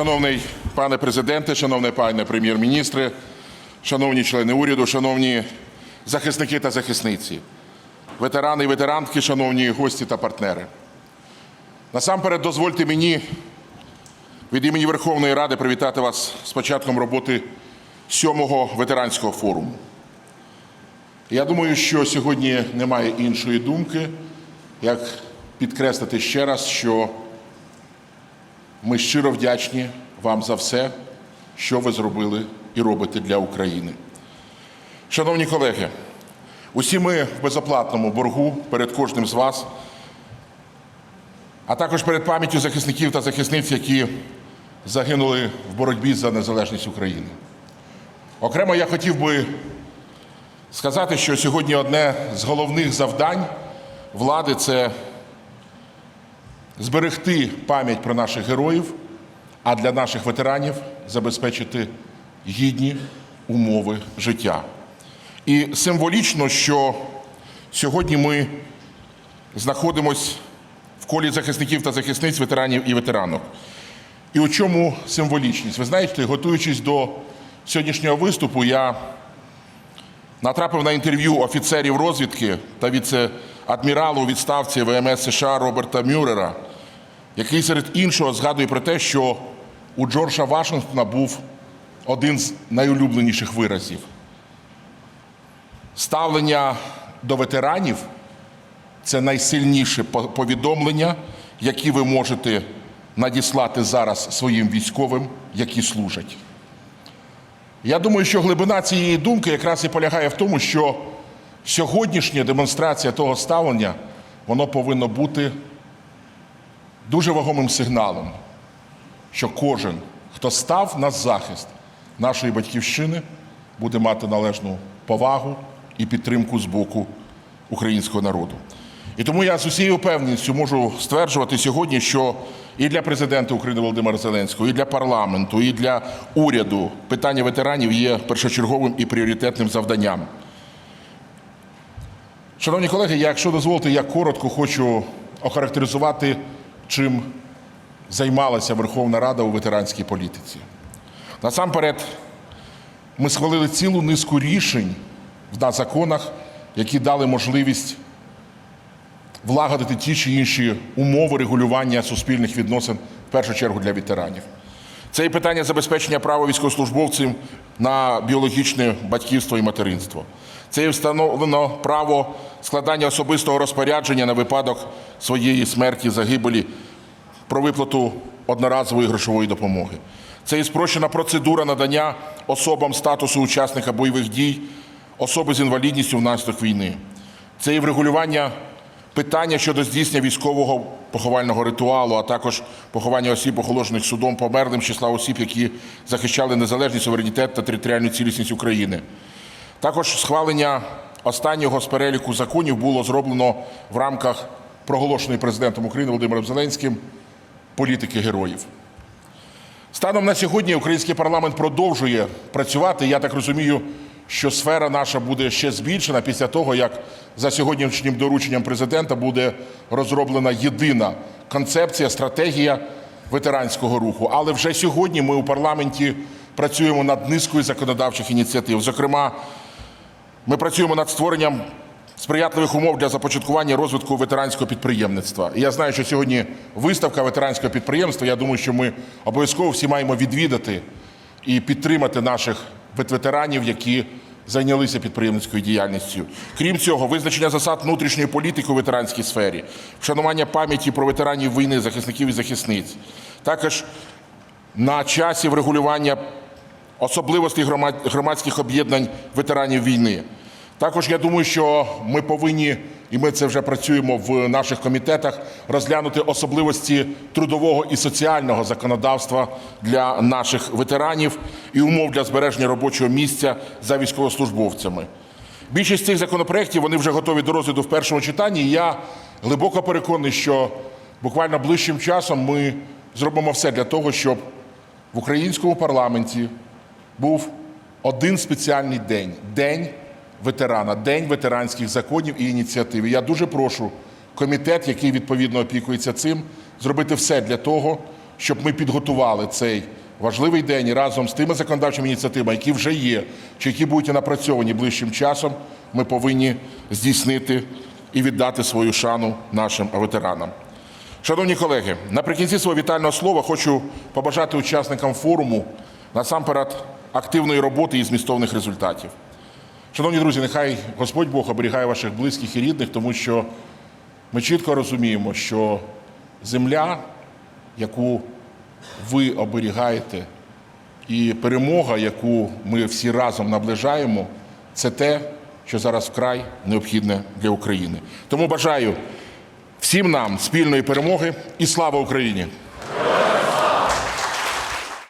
Шановний пане президенте, шановний пане прем'єр-міністре, шановні члени уряду, шановні захисники та захисниці, ветерани і ветеранки, шановні гості та партнери. Насамперед дозвольте мені від імені Верховної Ради привітати вас з початком роботи сьомого ветеранського форуму. Я думаю, що сьогодні немає іншої думки, як підкреслити ще раз, що ми щиро вдячні вам за все, що ви зробили і робите для України. Шановні колеги, усі ми в безоплатному боргу перед кожним з вас, а також перед пам'яттю захисників та захисниць, які загинули в боротьбі за незалежність України. Окремо я хотів би сказати, що сьогодні одне з головних завдань влади це зберегти пам'ять про наших героїв, а для наших ветеранів забезпечити гідні умови життя. І символічно, що сьогодні ми знаходимось в колі захисників та захисниць, ветеранів і ветеранок. І у чому символічність? Ви знаєте, готуючись до сьогоднішнього виступу, я натрапив на інтерв'ю офіцерів розвідки та віце-адміралу відставці ВМС США Роберта Мюррера, який серед іншого згадує про те, що у Джорджа Вашингтона був один з найулюбленіших виразів. Ставлення до ветеранів це найсильніше повідомлення, які ви можете надіслати зараз своїм військовим, які служать. Я думаю, що глибина цієї думки якраз і полягає в тому, що сьогоднішня демонстрація того ставлення воно повинно бути дуже вагомим сигналом, що кожен, хто став на захист нашої батьківщини, буде мати належну повагу і підтримку з боку українського народу. І тому я з усією впевненістю можу стверджувати сьогодні, що і для президента України Володимира Зеленського, і для парламенту, і для уряду питання ветеранів є першочерговим і пріоритетним завданням. Шановні колеги, якщо дозволите, я коротко хочу охарактеризувати, чим займалася Верховна Рада у ветеранській політиці. Насамперед, ми схвалили цілу низку рішень на законах, які дали можливість влагодити ті чи інші умови регулювання суспільних відносин в першу чергу для ветеранів. Це і питання забезпечення права військовослужбовців на біологічне батьківство і материнство. Це і встановлено право складання особистого розпорядження на випадок своєї смерті, загибелі про виплату одноразової грошової допомоги. Це і спрощена процедура надання особам статусу учасника бойових дій, особи з інвалідністю внаслідок війни. Це і врегулювання питання щодо здійснення військового поховального ритуалу, а також поховання осіб, оголошених судом померлим числа осіб, які захищали незалежність, суверенітет та територіальну цілісність України. Також схвалення останнього з переліку законів було зроблено в рамках проголошеної президентом України Володимиром Зеленським політики героїв. Станом на сьогодні український парламент продовжує працювати. Я так розумію, що сфера наша буде ще збільшена після того, як за сьогоднішнім дорученням президента буде розроблена єдина концепція, стратегія ветеранського руху. Але вже сьогодні ми у парламенті працюємо над низкою законодавчих ініціатив. Зокрема, ми працюємо над створенням сприятливих умов для започаткування розвитку ветеранського підприємництва. І я знаю, що сьогодні виставка ветеранського підприємства. Я думаю, що ми обов'язково всі маємо відвідати і підтримати наших ветеранів, які зайнялися підприємницькою діяльністю. Крім цього, визначення засад внутрішньої політики у ветеранській сфері, вшанування пам'яті про ветеранів війни, захисників і захисниць. Також на часі врегулювання особливостей громадських об'єднань ветеранів війни. Також я думаю, що ми повинні, і ми це вже працюємо в наших комітетах, розглянути особливості трудового і соціального законодавства для наших ветеранів і умов для збереження робочого місця за військовослужбовцями. Більшість цих законопроєктів вони вже готові до розгляду в першому читанні. І я глибоко переконаний, що буквально ближчим часом ми зробимо все для того, щоб в українському парламенті був один спеціальний день день ветерана, день ветеранських законів і ініціатив. Я дуже прошу комітет, який відповідно опікується цим, зробити все для того, щоб ми підготували цей важливий день разом з тими законодавчими ініціативами, які вже є, чи які будуть напрацьовані ближчим часом, ми повинні здійснити і віддати свою шану нашим ветеранам. Шановні колеги, наприкінці свого вітального слова хочу побажати учасникам форуму насамперед активної роботи і змістовних результатів. Шановні друзі, нехай Господь Бог оберігає ваших близьких і рідних, тому що ми чітко розуміємо, що земля, яку ви оберігаєте, і перемога, яку ми всі разом наближаємо, це те, що зараз вкрай необхідне для України. Тому бажаю всім нам спільної перемоги і слава Україні!